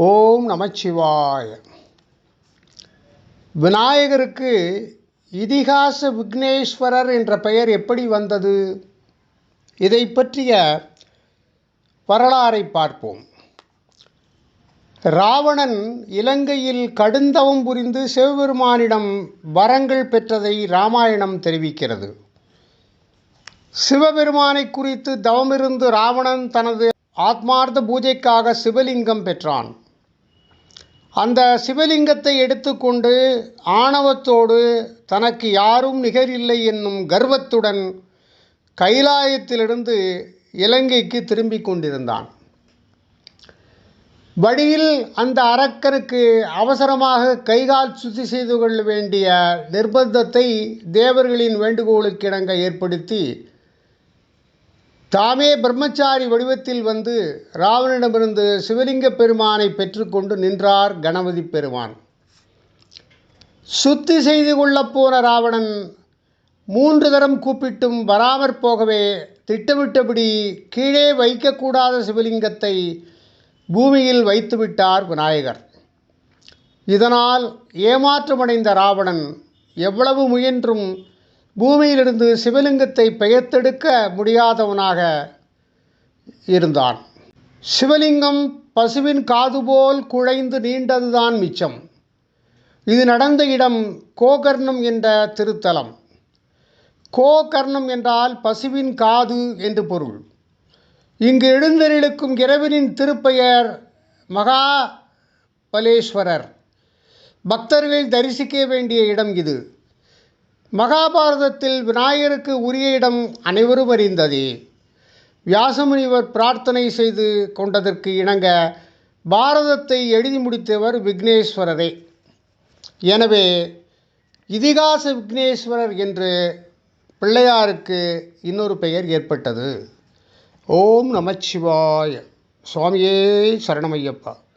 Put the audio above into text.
ஓம் நமச்சிவாய. விநாயகருக்கு இதிகாச விக்னேஸ்வரர் என்ற பெயர் எப்படி வந்தது? இதை பற்றிய வரலாறை பார்ப்போம். ராவணன் இலங்கையில் கடுந்தவம் புரிந்து சிவபெருமானிடம் வரங்கள் பெற்றதை ராமாயணம் தெரிவிக்கிறது. சிவபெருமானை குறித்து தவமிருந்து ராவணன் தனது ஆத்மார்த்த பூஜைக்காக சிவலிங்கம் பெற்றான். அந்த சிவலிங்கத்தை எடுத்துக்கொண்டு ஆணவத்தோடு தனக்கு யாரும் நிகரில்லை என்னும் கர்வத்துடன் கைலாயத்திலிருந்து இலங்கைக்கு திரும்பிக் கொண்டிருந்தான். வழியில் அந்த அரக்கருக்கு அவசரமாக கைகால் சுத்தி செய்து கொள்ள வேண்டிய நிர்பந்தத்தை தேவர்களின் வேண்டுகோளுக்கிடங்க ஏற்படுத்தி தாமே பிரம்மச்சாரி வடிவத்தில் வந்து ராவணனிடமிருந்து சிவலிங்க பெருமானை பெற்றுக்கொண்டு நின்றார் கணபதி பெருமான். சுத்தி செய்து கொள்ளப் போன ராவணன் மூன்று தரம் கூப்பிட்டும் வராமற் போகவே திட்டமிட்டபடி கீழே வைக்கக்கூடாத சிவலிங்கத்தை பூமியில் வைத்துவிட்டார் விநாயகர். இதனால் ஏமாற்றமடைந்த ராவணன் எவ்வளவு முயன்றும் பூமியிலிருந்து சிவலிங்கத்தை பெயர்த்தெடுக்க முடியாதவனாக இருந்தான். சிவலிங்கம் பசுவின் காது போல் குழைந்து நீண்டதுதான் மிச்சம். இது நடந்த இடம் கோகர்ணம் என்ற திருத்தலம். கோகர்ணம் என்றால் பசுவின் காது என்று பொருள். இங்கு எழுந்தருளுக்கும் இறைவனின் திருப்பெயர் மகாபலேஸ்வரர். பக்தர்கள் தரிசிக்க வேண்டிய இடம் இது. மகாபாரதத்தில் விநாயகருக்கு உரிய இடம் அனைவரும் அறிந்ததே. வியாசமுனிவர் பிரார்த்தனை செய்து கொண்டதற்கு இணங்க பாரதத்தை எழுதி முடித்தவர் விக்னேஸ்வரரே. எனவே இதிகாச விக்னேஸ்வரர் என்று பிள்ளையாருக்கு இன்னொரு பெயர் ஏற்பட்டது. ஓம் நமச்சிவாய. சுவாமியே சரணமையப்பா.